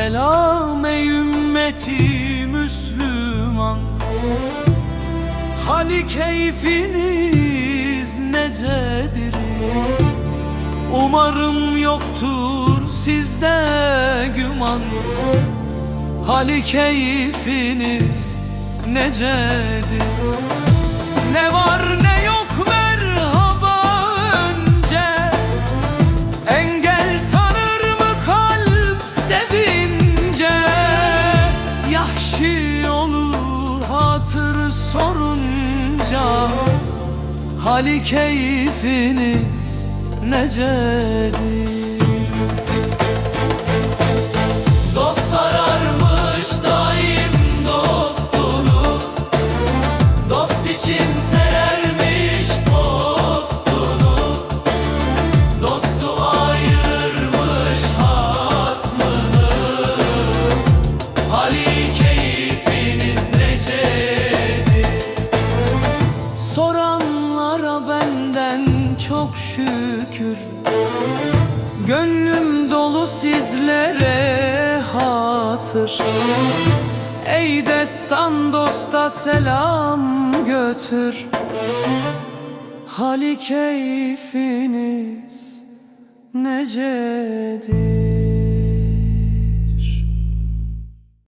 Selam ey ümmeti Müslüman. Hali keyfiniz necedir? Umarım yoktur sizde güman. Hali keyfiniz necedir sorunca Hali keyfiniz necedir çok şükür. Gönlüm dolu sizlere hatır. Ey destan dosta selam götür. Hali keyfiniz necedir